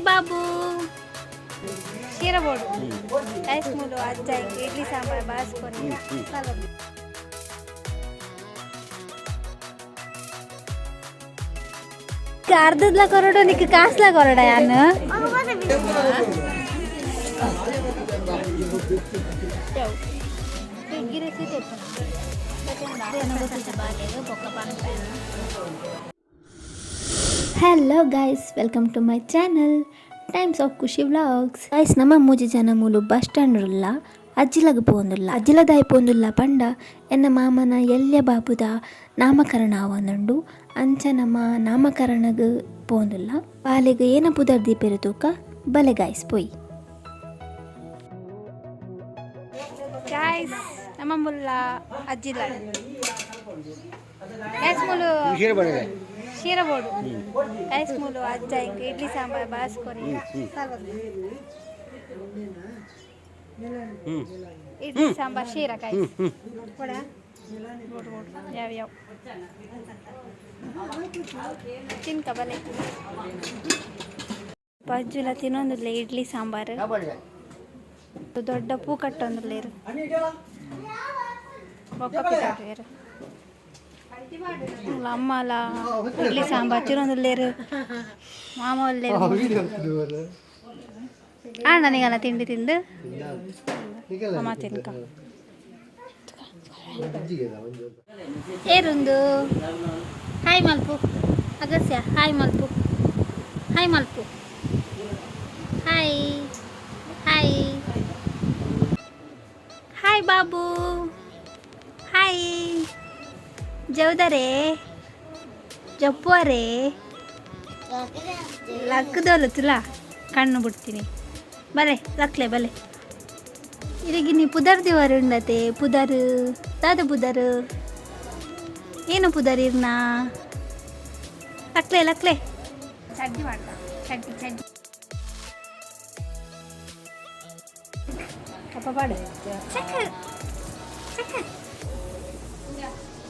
బాబు చీరబోడు rice మూడు అజ్జాయికి ఇడ్లీ సాంబార్ బాసుకొని అర్ధదిలా కొరడు నీకు కాసులా కొరడా యాను బాగాలేదు ఒక్క పని hello guys welcome to my channel times of Khushi vlogs guys ನಮ್ಮ ಮೂಜಿ ಜನ ಮೂಲು ಬಸ್ ಸ್ಟ್ಯಾಂಡ್ ಉಲ್ಲ ಅಜ್ಜಿಲಗ ಪೋಂದುಲ್ಲ ಅಜ್ಜಿಲದಾಯಿ ಪೋಂದುಲ್ಲ ಪಂಡ ಎನ್ನ ಮಾಮನ ಎಲ್ಯ ಬಾಬುದ ನಾಮಕರಣ ಆವನುಂಡು ಅಂಚ ನಮ್ಮ ನಾಮಕರಣಗ ಪೋಂದುಲ್ಲ ಬಾಲೆಗ ಏನ ಪುದರ್ ದೀಪೆರು ತೂಕ ಬಲೆ ಗಾಯ್ಸ್ ಪೊಯ್. ಗಾಯ್ಸ್ ನಮ್ಮ ಮುಲ್ಲ ಅಜ್ಜಿಲ ಕ್ಷೀರಬೋಡು ರೈಸ್ ಮೂಲು ಅಜ್ಜ ಇಂಕ ಇಡ್ಲಿ ಸಾಂಬಾರ್ salad. ಇಡ್ಲಿ ಸಾಂಬಾರ್ ಶೀರ ಕಾಯಿ. ಕೊಡ ಯಾವ ಯಾವ. ತಿನ್ಕ ಬಲೆ ಪಜ್ಜುಲ ತಿನ್ನೊಂದಿಲ್ಲ ಇಡ್ಲಿ ಸಾಂಬಾರು. ದೊಡ್ಡ ಪೂ ಕಟ್ಟೊಂದುಲ್ಲೇರು ಬೊಕ್ಕ ಪಿಟಾಟು అమ్మ అలా ఉల్లి సాంబార్ చిరుందులు లేరు. మామ వాళ్ళు. లేరు అన్న నీకు అలా తిండి. తిండు అమ్మ తినక ఏ రుందు? హాయ్ మల్పు. అగస్య హాయ్ మల్పు. హాయ్ మల్పు. హాయ్. హాయ్. హాయ్ బాబు. హాయ్. ಜೌದರೇ? ಜಪ್ಪುವರೆ? ಲಕ್ಕದೋಲು ತುಲ ಕಣ್ಣು ಬಿಡ್ತೀನಿ. ಬಲೆ ಲಕ್ಲೆ ಬಲೆ. ಇಲ್ಲಿಗೆ ನೀ ಪುದರ್ ದಿವರು ಉಂಡತೆ ಪುದರ್ ದಾದ ಪುದರ್. ಏನು ಪುದರ್ ಇರ್ನಾ? ಲಕ್ಲೆ ಲಕ್ಲೆ. ಚಡ್ಡಿ ಮಾಡ್ತಾ ಚಡ್ಡಿ ಚಡ್ಡಿ. ಕಪ್ಪ ಪಾಡು ಚಕ್ಕ ಚಕ್ಕ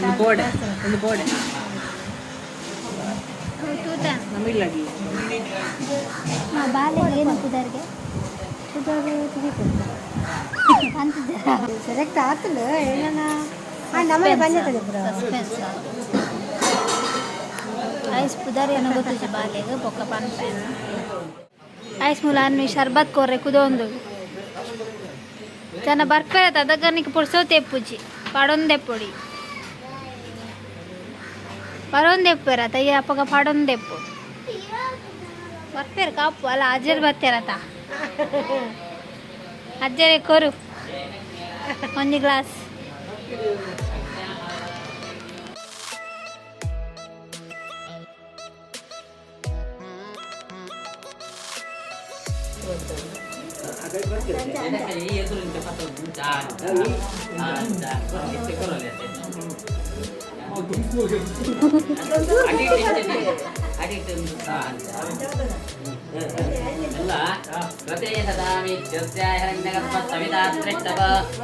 ಒಂದು ಬೋರ್ಡ್ ಒಂದು ಬಾಲ್ಯ ಏನು ಕುದರ್ಗೆ ಸೆಲೆಕ್ಟ್ ಆತಲ್ಲ ಏನನ ನಮಗೆ ಬಂದಿರ್ತದೆ ಬ್ರೋ ಸಸ್ಪೆನ್ಸ್ ಐಸ್ ಪುದರ್ ಏನೋ ಗೊತ್ತಿದೆ ಬಾಲ್ಯಗೆ ಬೊಕ್ಕ ಪಾನ್ ಪ್ಯಾನ್ ಐಸ್ ಮೂಲ ಅನ್ನು ಶರ್ಬತ್ ಕೋರ್ರೆ ಕುದೊಂದು. ಜನ ಬರ್ಪೇರ ಅದಕ್ಕೆ ಪುಡ್ಸೋ ತೆಪ್ಪುಜಿ ಪಡೊಂದೆ ಪೊಡಿ. ಪರೊಂದೆಪ್ಪರ ತಯ್ಯ ಅಪ್ಪಗ ಪಡೊಂದೆಪ್ಪು ಬರ್ಪೇರ ಕಾಪು ಅಲ್ಲ ಅಜ್ಜರ್ ಬರ್ತಾರತ ಅಜ್ಜರೇ ಕೊರು ಒಂದು ಗ್ಲಾಸ್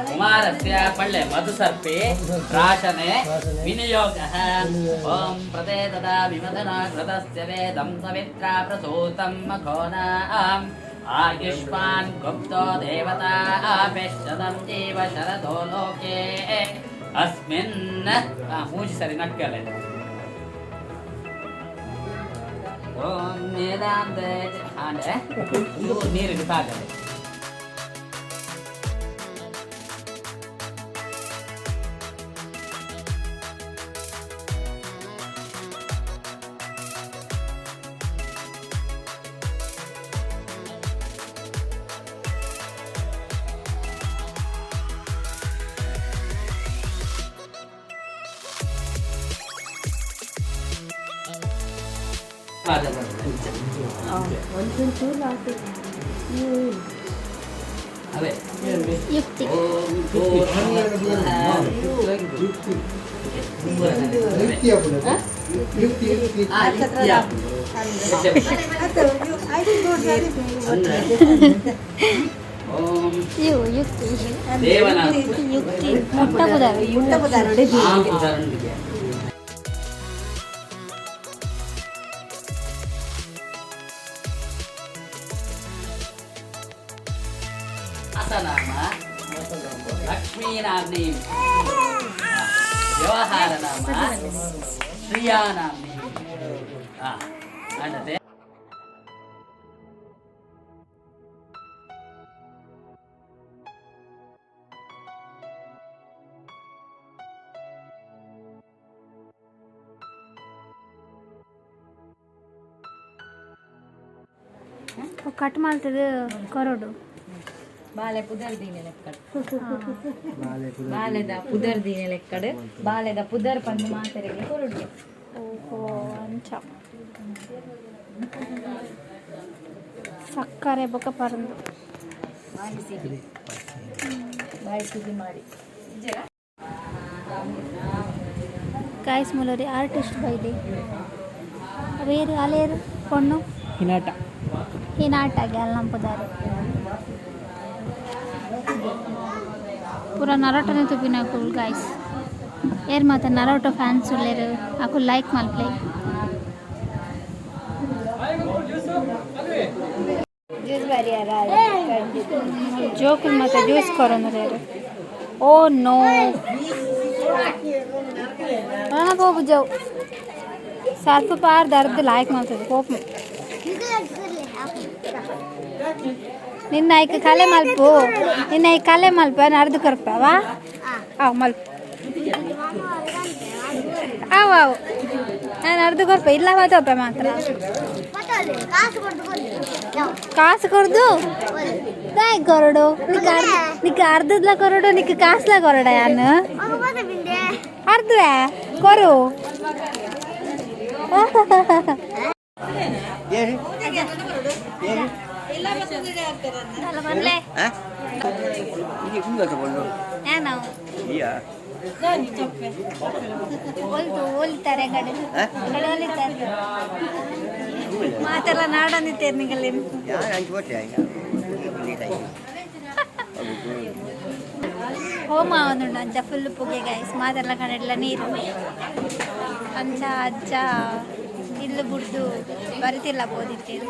ಕುಮಾರಸ್ಯ ಪಳ್ಳೆ ಮಧುಸರ್ಪಿ ಪ್ರಾಶನೆ ವಿನಿಯೋಗ ಓಂ ಪ್ರದೇ ತದಾ ವಿಮದನ ವೇದಂ ಸವಿತ್ರ ಪ್ರಸೂತಂ ಮಖೋನಾಂ ಆಯುಷ್ಮಾನ್ ಗುಪ್ತೋ ದೇವತಾ ಆಪೆಷ್ಟದಂ ಜೀವ ಶರದೋ ಲೋಕೆ ಅಸ್ಮಿನ್ ಆ, ಮೂಜಿ ಸರಿ ನಕ್ಕಲೆ ಓಂ ವೇದಾಂತ ಅಂದ್ರೆ ಇದು ನೀರಿಗೆ ಸಾಗದೆ ಅವೇ ಯುಕ್ತಿ ಓಂ ಪೂರ್ಣಮದಃ ಆ, ನಿತ್ಯ. ಅಂದ್ರೆ ಓಂ ಇವು ಯುಕ್ತಿ ದೇವನ ಯುಕ್ತಿ ಮುಟ್ಟಬುದಾವೆ ಆ ಲಕ್ಷ್ಮೀನಾಮ್ನಿ ವ್ಯವಹಾರ ನಾಮ ಶ್ರಿಯಾನಾಮ್ನಿ ಆ, ಅನ್ನತೆ ಕಟ್ ಮಾಡ್ತದೆ ಕೊರಡು ಬಾಲೆ ಪುದರ್ದೀನೆ ಲೆಕ್ಕಡ್. ಬಾಲೆದ ಪುದರ್ದೀನೆ ಲೆಕ್ಕಡ್. ಬಾಲೆದ ಪುದರ್ ಪಂದು ಮಾತೆರೆಗೆ ಕೊರಡು ಸಕ್ಕರೆ ಬೊಕ ಪರಂದು. ಬಾಯಿ ಸಿಗಿ ಬಾಯಿ ಮಾಡಿ ಗಾಯ್ಸ್ ಮೂಲರಿ ಆರ್ಟಿಸ್ಟ್ ಬೈದೆ ಅವೇರು ಅಲೇರು ಪೊಣ್ಣು? ಹಿನಾಟ. ಈ ನಾಟಾಗೆ পুরো নারোটানে তুপি না কুল গাইস এর মাথা নারোটা ফ্যান চলে রে আকু লাইক মাল প্লে జోకులు మాత్రం చూసుకోరండి లేరు ఓ నో పోపు జవ్ సర్పు పార్ దర్దు లాయకమవుతుంది కోపం ನಿನ್ನ ಆಯ್ಕೆ ಕಲೆ ಮಲ್ಪು ನಿನ್ನ ಆಯ್ಕೆ ಕಲೆ ಮಲ್ಪ ನಡೆದು ಕರ್ಪವ ಅವು ಮಲ್ಪ ಅವು ಅವು ನಾನು ನಡೆದು ಕೊರ್ಪ ಇಲ್ಲ ಹೋದಪ್ಪ ಮಾತ್ರ ಕಾಸು ಕೊಡ್ದು ತಾಯಿ ಕೊರಡು ನಿಕ್ಕ ನಿಕ್ಕ ಅರ್ಧದ್ಲ ಕೊರಡು ನಿಕ್ಕ ಕಾಸ್ಲ ಕೊರಡ ಯಾನು ಅರ್ಧವೇ ಕೊರು Yeah. ಕಡೆ. ಮಾತೆಲ್ಲ ನಾಡಂದಿತ್ತೇರು ನಿಗಲ್ಲೇನು ಹೋಮ ಅವನುಂಡು ಅಂಚ ಫುಲ್ ಪುಗೆ ಗಾಯ್ಸ್ ಮಾತೆಲ್ಲ ಕಡೆಲ್ಲ ನೀರು. ಅಂಚ ಅಜ್ಜ ಇಲ್ಲು ಬುಡ್ದು ಬರಿತಿಲ್ಲ ಬೋದಿತ್ತೇರು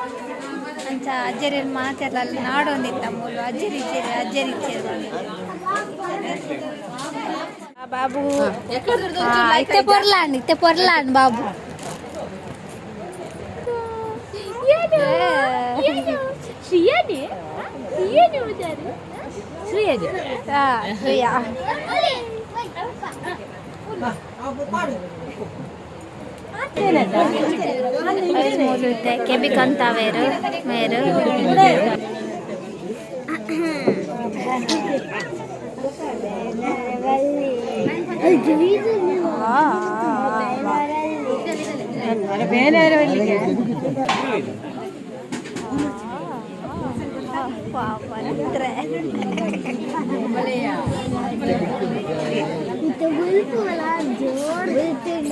ಅಂಚ ಅಜ್ಜರಿ ಮಾತೆಲ್ಲ ನಾಡೊಂದಿತ್ತ ಮೂಲು ಅಜ್ಜರಿ ಇಚ್ಚೇರಿ ಅಜ್ಜರಿ ಇಚ್ಚೇರು ಆ ಬಾಬು ಆ, ಇತ್ತೆ ಪೊರ್ಲಾಂಡ್ ಇತ್ತೆ ಪೊರ್ಲಾಂಡ್ ಕೆಬಿಕಂತ ವೇರು ವೇರು ಬೇರೆ ಇದು ಗುಲ್ಪುಲ ಜೋರ್ ಬಿಟ್ಟಿದ್ದ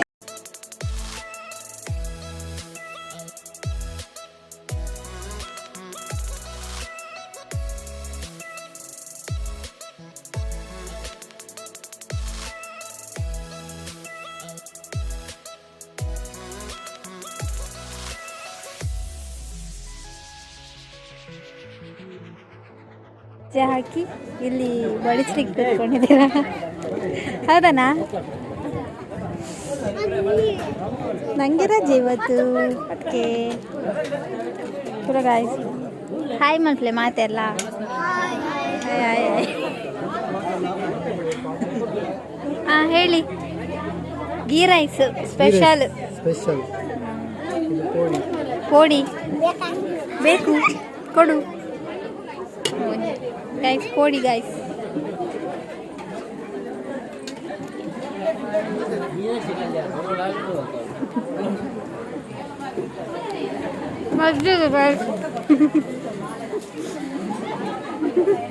ಹೆಜ್ಜೆ ಹಾಕಿ ಇಲ್ಲಿ ಬಡಿಸ್ಲಿಕ್ಕೆ ಕೂತ್ಕೊಂಡಿದ್ದೀರಾ? ಹೌದನಾ? ನನಗೆ ರಜೆ ಇವತ್ತು ಓಕೆ ಗಾಯ್ಸ್ ಹಾಯ್ ಮಕ್ಳೆ ಮಾತೆಲ್ಲ. ಹಾಂ ಹೇಳಿ. ಗೀ ರೈಸ್ ಸ್ಪೆಷಲ್ ಸ್ಪೆಷಲ್ ಕೋಡಿ ಬೇಕು. ಕೊಡು. Guys, 40 guys. Let's do it, guys.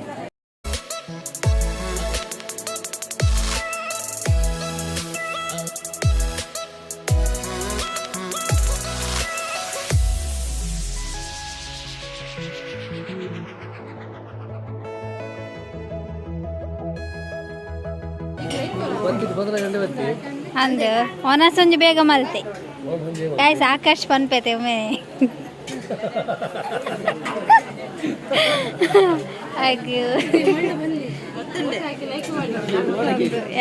ಅಂದ್ ಒನ ಸಂಜೆ ಬೇಗ ಮಲ್ತೆ. ಗಾಯ್ಸ್ ಆಕಾಶ್ ಪನ್ಪೇತೆ ಒಮ್ಮೆ.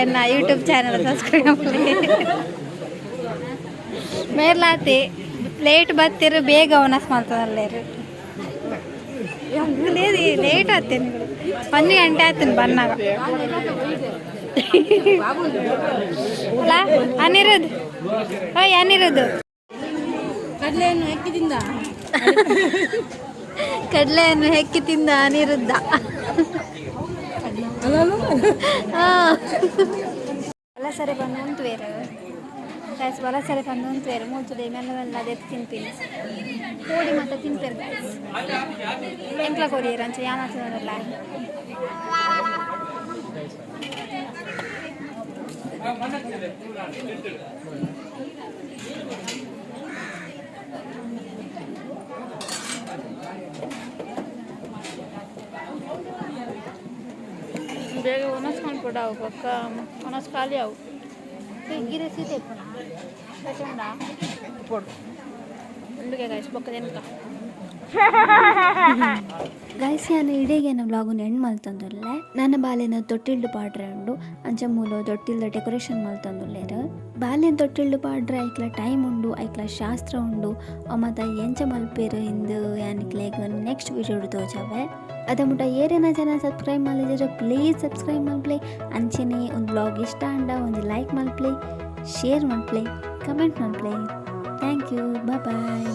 ಎನ್ನ ಯೂಟ್ಯೂಬ್ ಚಾನಲ್ ಸಬ್ಸ್ಕ್ರೈಬ್ ಮೇಲಾತಿ ಲೇಟ್ ಬತ್ತಿರ ಬೇಗ ಅವನಸ್ ಮಾಡ್ತದಲ್ಲೇರು ಲೇಟ್ ಆತೇನೆ ಒಂದು ಗಂಟೆ ಆತೇನೆ ಬನ್ನಾಗ ಅಲ್ಲ ಅನಿರುದ್ ಓಯ್ ಅನಿರುದ್ ಕಡಲೆಯನ್ನು ಹೆಕ್ಕಿದಿಂದ ಕಡಲೆಯನ್ನು ಹೆಕ್ಕಿ ತಿಂದ ಅನಿರುದ್ಧ. ಸರಿ ಬಂದು ಉಂಟುವೇರು ಬಲ ವಲಸರೆ ಬಂದು ಉಂಟುವೇರು ಮೂಚುಡೆ ಮೆಲ್ಲ ಮೆಲ್ಲ ಅದೆತ್ತು ತಿಂತೀನಿ. ಕೋಡಿ ಮತ್ತೆ ತಿಂತೇರು ಗೈಸ್ ಎಂಕ್ಲ ಕೊರಿಯರ್ ಅಂಚೆ ಯಾಮಾಚನಲ್ಲ ಬೇಗ ಒಣಸ್ಕೊಂಡು ಕೊಡವು ಪಕ್ಕ ಒಣಸ್ ಖಾಲಿ ಅವು ಗಿರೆ ಸೀತೆ ಪ್ರಚಂಡ ಕೊಡು ಉಂಡುಗೆ ಗಾಯ್ಸ್ ಪಕ್ಕ ಎನ್ಕ ಗೈಸ್ ಇಡೀ ನಮ್ಮ ವ್ಲಾಗುನ ಎಂಡ್ ಮಲ್ತಂದುಲ್ಲೆ ನನ್ನ ಬಾಲ್ಯನ ತೊಟ್ಟಿಲ್ಡು ಪಾಡ್ರೆ ಉಂಡು ಅಂಚ ಮೂಲ ತೊಟ್ಟಿಲ್ದ ಡೆಕೋರೇಷನ್ ಮಲ್ತಂದುಲ್ಲೇರು ಬಾಲ್ಯನ ತೊಟ್ಟಿಲ್ಡು ಪಾಡ್ರೆ ಐಕ್ಲ ಟೈಮ್ ಉಂಡು ಐಕ್ಲ ಶಾಸ್ತ್ರ ಉಂಡು ಮತ್ತು ಎಂಚ ಮಲ್ಪೇರು ಇಂದು ಯಾನಿಕ್ಲೇಗ ನೆಕ್ಸ್ಟ್ ವಿಡಿಯೋ ತೋಜಾವೆ ಅದ ಮುಟ ಏರೇನ ಜನ ಸಬ್ಸ್ಕ್ರೈಬ್ ಮಾಡಿದ್ರೆ ಪ್ಲೀಸ್ ಸಬ್ಸ್ಕ್ರೈಬ್ ಮಲ್ಪ್ಲೆ ಅಂಚನೆ ಒಂದು ಬ್ಲಾಗ್ ಇಷ್ಟ ಅಂಡ ಒಂದು ಲೈಕ್ ಮಲ್ಪ್ಲೆ ಶೇರ್ ಮಲ್ಪ್ಲೆ ಕಮೆಂಟ್ ಮಲ್ಪ್ಲೆ ಥ್ಯಾಂಕ್ ಯು ಬಾಯ್